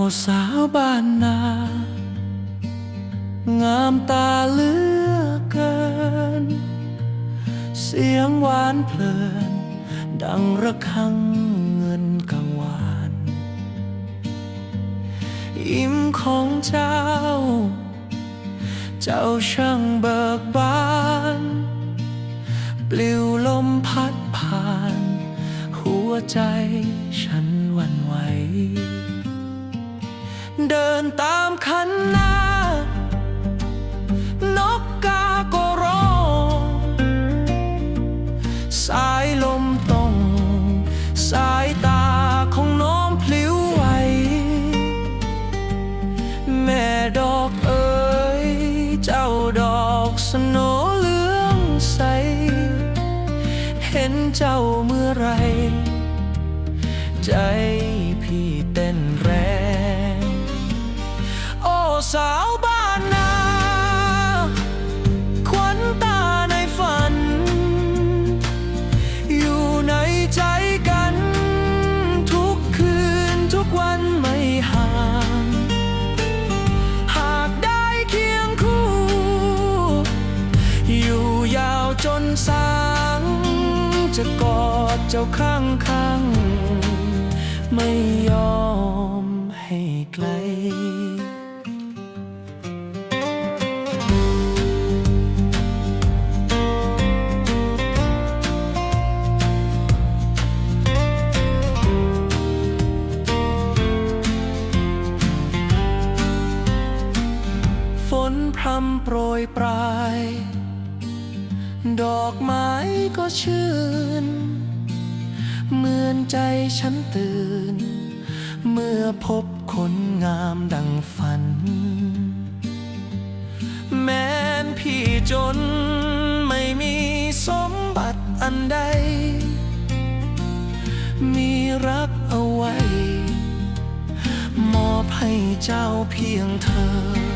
โอสาวบ้านนา งามตาเลือเกิน เสียงหวานเพลิน ดังระฆังเงินกังวานยิ้มของเจ้า เจ้าช่างเบิกบาน ปลิวลมพัดผ่าน หัวใจฉันวันไหว เดินตามคันหน้านกกาก็ร้อง สายลมตรง สายตาของน้องพลิ้วไหว แม่ดอกเอ๋ยเจ้าดอกสโนเหลืองใส เห็นเจ้าเมื่อไร ใจพี่เต้นแรง สาวบ้านนาขวัญตาในฝัน อยู่ในใจกัน ทุกคืนทุกวันไม่ห่าง หากได้เคียงคู่ อยู่ยาวจนสาง จะกอดเจ้าข้างข้าง พรำโปรยปลาย ดอกไม้ก็ชื่น เหมือนใจฉันตื่น เมื่อพบคนงามดังฝัน แม้นพี่จนไม่มีสมบัติอันใด มีรักเอาไว้ มอบให้เจ้าเพียงเธอ